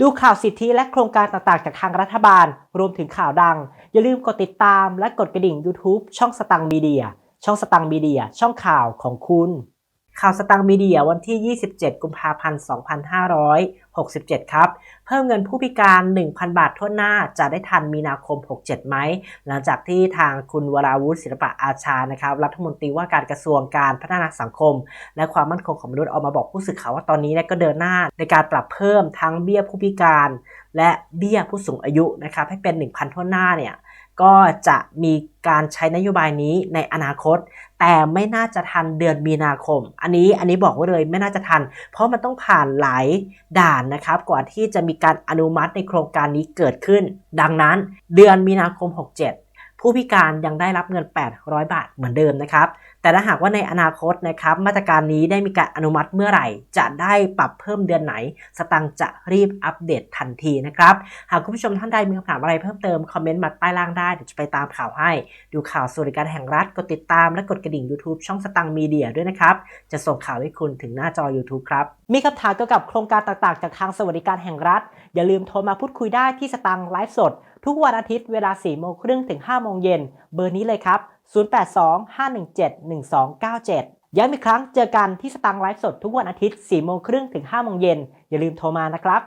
ดูข่าวสิทธิและโครงการต่างๆ จากทางรัฐบาล รวมถึงข่าวดัง อย่าลืมกดติดตามและกดกระดิ่ง YouTube ช่องสตังมีเดีย ช่องสตังมีเดีย ช่องข่าวของคุณ ข่าวสตังมีเดียวันที่ 27 กุมภาพันธ์ 67 ครับ เพิ่มเงินผู้พิการ 1,000 บาททั่วหน้าจะได้ทันมีนาคม 67 ไหม หลังจากที่ทางคุณวราวุฒิศิลปะอาชานะครับรัฐมนตรีว่าการกระทรวงการพัฒนาสังคม และความมั่นคงของมนุษย์ออกมาบอกผู้สื่อข่าวว่าตอนนี้เนี่ยก็เดินหน้าในการปรับเพิ่มทั้งเบี้ยผู้พิการ และเบี้ยผู้สูงอายุนะครับให้เป็น 1,000 ทั่วหน้าเนี่ยก็จะมีการใช้นโยบายนี้ในอนาคต แต่ไม่น่าจะทันเดือนมีนาคม อันนี้อันนี้บอกไว้เลยไม่น่าจะทัน เพราะมันต้องผ่านหลายด่านนะครับก่อนที่จะมีการอนุมัติในโครงการนี้เกิดขึ้น ดังนั้น เดือนมีนาคม 67 ผู้พิการยังได้รับเงิน 800 บาทเหมือนเดิมนะครับ แต่ถ้าหากว่าในอนาคตนะครับ มาตรการนี้ได้มีการอนุมัติเมื่อไหร่ จะได้ปรับเพิ่มเดือนไหน สตังจะรีบอัปเดตทันทีนะครับ หากคุณผู้ชมท่านใดมีคำถามอะไรเพิ่มเติม คอมเมนต์มาใต้ล่างได้เดี๋ยวจะไปตามข่าวให้ ดูข่าวสวัสดิการแห่งรัฐกดติดตามและกดกระดิ่ง YouTube ช่องสตังมีเดียด้วยนะครับ จะส่งข่าวให้คุณถึงหน้าจอ YouTube ครับ มีคำถามเกี่ยวกับโครงการต่างๆ จากทางสวัสดิการแห่งรัฐ อย่าลืมโทรมาพูดคุยได้ที่สตังไลฟ์สด ทุกวันอาทิตย์เวลา 4 โมงครึ่งถึง 5 โมงเย็น เบอร์นี้เลยครับ 0825171297 ย้ำอีกครั้งเจอกันที่สตังค์ไลฟ์สดทุกวันอาทิตย์ 4 โมงครึ่งถึง 5 โมงเย็น อย่าลืมโทรมานะครับ